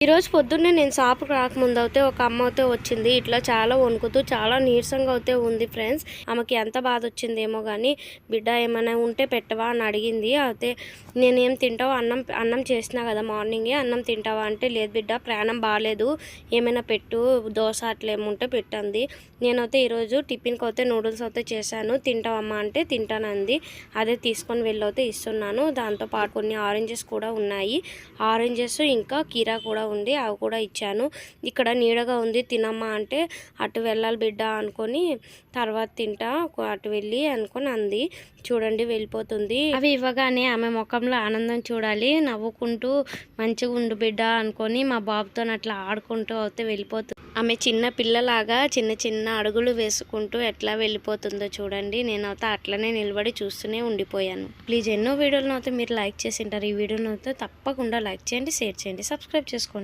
ఈరోజు పొద్దున్నే నేను షాప్కి రాకముందు అయితే ఒక అమ్మ అయితే వచ్చింది. ఇట్లా చాలా వణుకుతూ చాలా నీరసంగా అయితే ఉంది ఫ్రెండ్స్. ఆమెకి ఎంత బాధ వచ్చిందేమో కానీ బిడ్డ ఏమైనా ఉంటే పెట్టవా? అని అడిగింది. అయితే నేనేం తింటావు? అన్నం అన్నం చేసినా కదా మార్నింగే అన్నం తింటావా? అంటే లేదు బిడ్డ ప్రాణం బాగాలేదు ఏమైనా పెట్టు దోశ అట్లా ఏముంటే పెట్టండి నేనైతే ఈరోజు టిఫిన్కి అయితే నూడిల్స్ అయితే చేశాను. తింటావమ్మా అంటే తింటానంది. అదే తీసుకొని వెళ్ళైతే ఇస్తున్నాను. దాంతోపాటు కొన్ని ఆరెంజెస్ కూడా ఉన్నాయి. ఆరెంజెస్ ఇంకా కీరా కూడా ఉంది అవి కూడా ఇచ్చాను. ఇక్కడ నీడగా ఉంది తినమ్మా అంటే అటు వెళ్ళాలి బిడ్డ అనుకొని తర్వాత తింటా అటు వెళ్ళి అనుకొని అంది. చూడండి వెళ్ళిపోతుంది. అవి ఇవ్వగానే ఆమె ముఖంలో ఆనందం చూడాలి. నవ్వుకుంటూ మంచిగా ఉండు బిడ్డ అనుకొని మా బాబుతో అట్లా ఆడుకుంటూ అయితే వెళ్ళిపోతుంది ఆమె చిన్న పిల్లలాగా చిన్న చిన్న అడుగులు వేసుకుంటూ ఎట్లా వెళ్ళిపోతుందో చూడండి. నేనైతే అట్లనే నిలబడి చూస్తూనే ఉండిపోయాను. ప్లీజ్ ఎన్నో వీడియోలను అయితే మీరు లైక్ చేసి ఉంటారు. ఈ వీడియోను అయితే తప్పకుండా లైక్ చేయండి షేర్ చేయండి సబ్స్క్రైబ్ చేసుకోండి.